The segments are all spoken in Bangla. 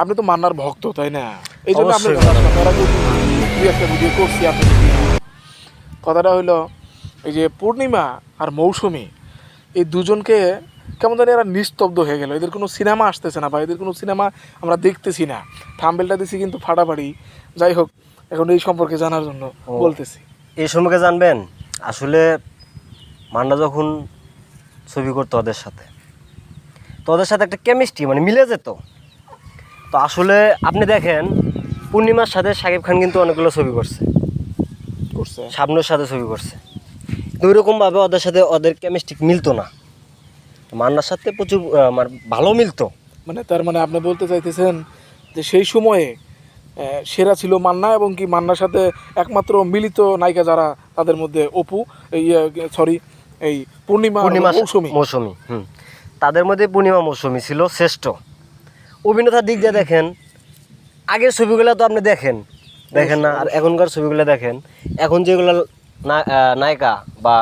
আপনি তো মান্নার ভক্ত তাই না? এই জন্য আপনি অবশ্যই। আমরা দুই একটা ভিডিও করছি আপনি কথাটা হইল এই যে পূর্ণিমা আর মৌসুমী এই দুজনকে কেমন জানি এরা নিস্তব্ধ হয়ে গেল। এদের কোনো সিনেমা আসতেছে না বা এদের কোনো সিনেমা আমরা দেখতেছি না। থাম্বেলটা দিছি কিন্তু ফাটাফাটি। যাই হোক এখন এই সম্পর্কে জানার জন্য বলতেছি। এই সম্পর্কে জানবেন? আসলে মান্না যখন ছবি করতো ওদের সাথে তো ওদের সাথে একটা কেমিস্ট্রি মানে মিলে যেত। তো আসলে আপনি দেখেন পূর্ণিমার সাথে শাকিব খান কিন্তু অনেকগুলো ছবি করছে। করছে। শাবনুর সাথে ছবি করছে। তো ওইরকমভাবে ওদের সাথে ওদের কেমিস্ট্রি মিলতো না। মান্নার সাথে প্রচুর আহ, মানে ভালো মিলতো। মানে তার মানে আপনি বলতে চাইতেছেন যে সেই সময়ে সেরা ছিল মান্না এবং কি মান্নার সাথে একমাত্র মিলিত নায়িকা যারা তাদের মধ্যে অপু এই সরি এই পূর্ণিমা পূর্ণিমা মৌসুমী। মৌসুমি হুম। তাদের মধ্যে পূর্ণিমা মৌসুমি ছিল শ্রেষ্ঠ। অভিনেতার দিক দিয়ে দেখেন আগের ছবিগুলো তো আপনি দেখেন দেখেন না আর এখনকার ছবিগুলো দেখেন। এখন যেগুলো নায়িকা বা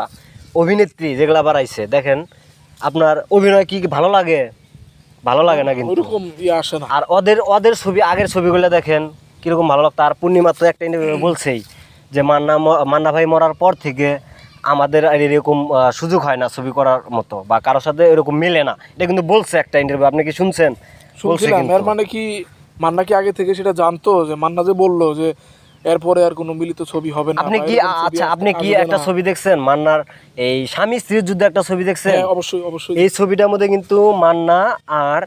অভিনেত্রী যেগুলো বাড়াইছে দেখেন আপনার অভিনয় কি ভালো লাগে? ভালো লাগে না কিন্তু। আর ওদের ওদের ছবি আগের ছবিগুলো দেখেন কীরকম ভালো লাগতো। আর পূর্ণিমা তো একটা ইন্টারভিউ বলছেই যে মান্না মান্না ভাই মরার পর থেকে আমাদের আর এরকম সুযোগ হয় না ছবি করার মতো বা কারোর সাথে এরকম মেলে না। এটা কিন্তু বলছে একটা ইন্টারভিউ আপনি কি শুনছেন? শুনছিলাম এর মানে কি মান্না কি আগে থেকে সেটা জানতো যে মান্না যে বলল যে এরপরে আর কোনো মিলিত ছবি হবে না আপনি কি আচ্ছা আপনি কি একটা ছবি দেখছেন? মান্নার এই স্বামী স্ত্রীর যুদ্ধে একটা ছবি দেখছেন? হ্যাঁ অবশ্যই অবশ্যই। এই ছবিটার মধ্যে কিন্তু মান্না আর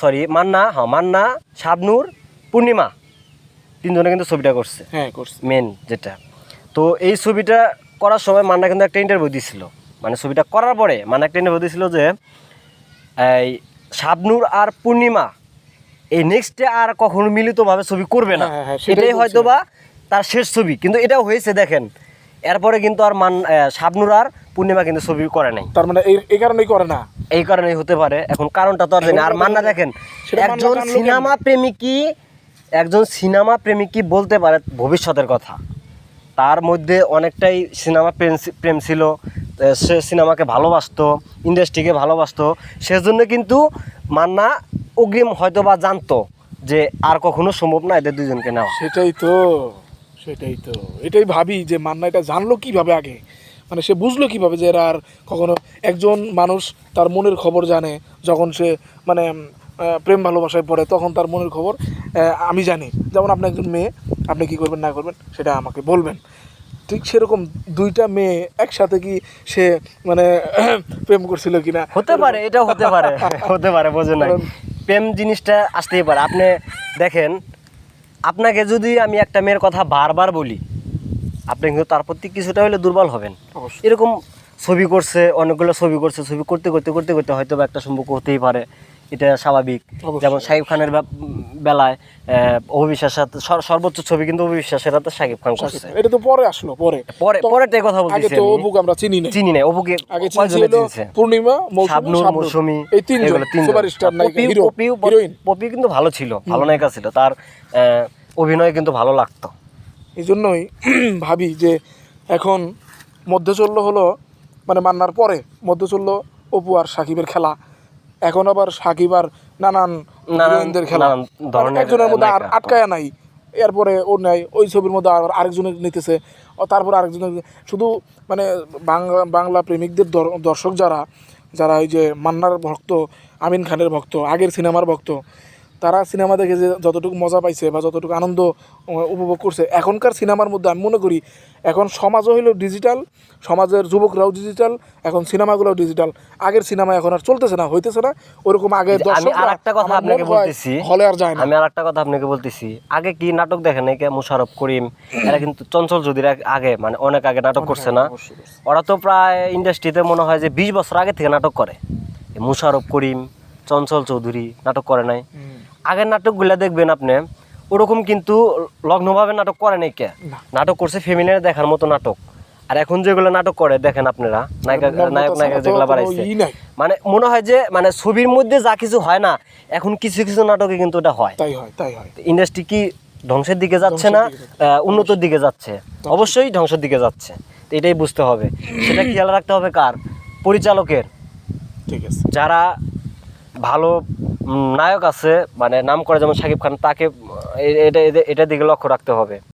সরি মান্না হ্যাঁ মান্না শাবনুর পূর্ণিমা তিনজনে কিন্তু ছবিটা করছে। হ্যাঁ করছে। মেন যেটা। তো এই ছবিটা করার সময় মান্না কিন্তু একটা ইন্টারভিউ দিছিল। মানে ছবিটা করার পরে মান্না একটা ইন্টারভিউ দিছিল যে এই শাবনুর আর পূর্ণিমা এই নেক্সটে আর কখনো মিলিতভাবে ছবি করবে না। হ্যাঁ, হ্যাঁ, সেটাই এটাই হয়তো বা তার শেষ ছবি। কিন্তু এটাও হয়েছে দেখেন। এরপরে কিন্তু আর মান শাবনুর আর পূর্ণিমা কিন্তু ছবি করে নাই। তার মানে এই কারণেই করে না? এই কারণেই হতে পারে। এখন কারণটা তো আর জানি আর মান্না দেখেন একজন সিনেমা প্রেমিকই একজন সিনেমা প্রেমিকই বলতে পারে ভবিষ্যতের কথা। তার মধ্যে অনেকটাই সিনেমা প্রেম প্রেম ছিল। সে সিনেমাকে ভালোবাসতো, ইন্ডাস্ট্রিকে ভালোবাসতো, সেজন্য কিন্তু মান্না অগ্রিম হয়তো বা জানতো যে আর কখনো সম্ভব না এদের দুজনকে নেওয়া। সেটাই তো সেটাই তো। এটাই ভাবি যে মান্না এটা জানলো কীভাবে আগে? মানে সে বুঝলো কীভাবে যে এরা আর কখনো একজন মানুষ তার মনের খবর জানে, যখন সে মানে প্রেম ভালোবাসায় পড়ে, তখন তার মনের খবর আমি জানি। যেমন আপনি একজন মেয়ে, আপনি কি করবেন, না করবেন, সেটা আমাকে বলবেন। ঠিক সেরকম দুইটা মেয়ে একসাথে কি সে মানে প্রেম করছিল কিনা? হতে পারে এটাও হতে পারে। হতে পারে বোঝে না প্রেম জিনিসটা আসতেই পারে। আপনি দেখেন আপনাকে যদি আমি একটা মেয়ের কথা বারবার বলি আপনি কিন্তু তার প্রতি কিছুটা হলে দুর্বল হবেন। এরকম ছবি করছে অনেকগুলো ছবি করছে ছবি করতে করতে করতে করতে হয়তো বা একটা সম্পর্ক হতেই পারে। এটা স্বাভাবিক। যেমন শাকিব খানের বেলায় সাথে সর্বোচ্চ ছবি কিন্তু অভিশ্বাসের সাথে শাকিব খান করছে। এটা তো পরে আসলো পরে। পরে তো পরেরটাই কথা আগে তো। অপুকে আমরা চিনি না চিনি না অপুকে আগে কয়জনে চিনছে? পূর্ণিমা শাবনূর শাবনূর। মৌসুমী এই তিনজন। সুপারস্টার নায়িকা হিরো হিরোইন। পপি কিন্তু ভালো ছিল ভালো নায়িকা ছিল। তার আহ, অভিনয় কিন্তু ভালো লাগতো। এই জন্যই ভাবি যে এখন মধ্যে চলল হলো মানে মান্নার পরে মধ্যে চলল অপু আর সাকিবের খেলা। এখন আবার সাকিব আর নানান নানানদের খেলা। একজনের মধ্যে আর আটকায় নাই। এরপরে ও নাই ওই ছবির মধ্যে আর আরেকজনের নিতেছে। ও তারপর আরেকজনের শুধু মানে বাংলা বাংলা প্রেমিকদের দর- দর্শক যারা যারা ওই যে মান্নার ভক্ত আমিন খানের ভক্ত আগের সিনেমার ভক্ত তারা সিনেমা দেখে যে যতটুকু মজা পাইছে বা যতটুকু আনন্দ উপভোগ করছে এখনকার সিনেমার মধ্যে আমি মনে করি এখন সমাজও হইল ডিজিটাল সমাজের যুবকরাও ডিজিটাল এখন সিনেমাগুলোও ডিজিটাল আগের সিনেমা এখন আর চলতেছে না হইতেছে না। ওরকম আগে আমি দর্শকরা আর একটা কথা আপনাকে বলতেছি হলে আর যায় না। আমি আর একটা কথা আপনাকে বলতেছি আগে কি নাটক দেখেন কে? মুশারফ করিম এরা কিন্তু চঞ্চল যদির আগে মানে অনেক আগে নাটক করছে না। ওরা তো প্রায় ইন্ডাস্ট্রিতে মনে হয় যে বিশ বছর আগে থেকে নাটক করে। মুশারফ করিম চঞ্চল চৌধুরী নাটক করে নাই। আগের নাটকগুলো দেখবেন আপনি ওরকম কিন্তু লগ্নভাবে নাটক করে নাই কে? নাটক করছে ফ্যামিলির দেখার মতো নাটক। আর এখন যেগুলো নাটক করে দেখেন আপনারা নায়িকা নায়ক নায়িকা যেগুলো বাড়াইছে মানে মনে হয় যে মানে ছবির মধ্যে যা কিছু হয় না এখন কিছু কিছু নাটকে কিন্তু এটা হয়। তাই হয় তাই হয়। ইন্ডাস্ট্রি কি ধ্বংসের দিকে যাচ্ছে না উন্নতির দিকে যাচ্ছে? অবশ্যই ধ্বংসের দিকে যাচ্ছে। তো এটাই বুঝতে হবে। সেটা খেয়াল রাখতে হবে কার? পরিচালকের। ঠিক আছে। যারা ভালো নায়ক আছে মানে নাম করা যেমন শাকিব খান, তাকে এটা এটা- দিকে লক্ষ্য রাখতে হবে।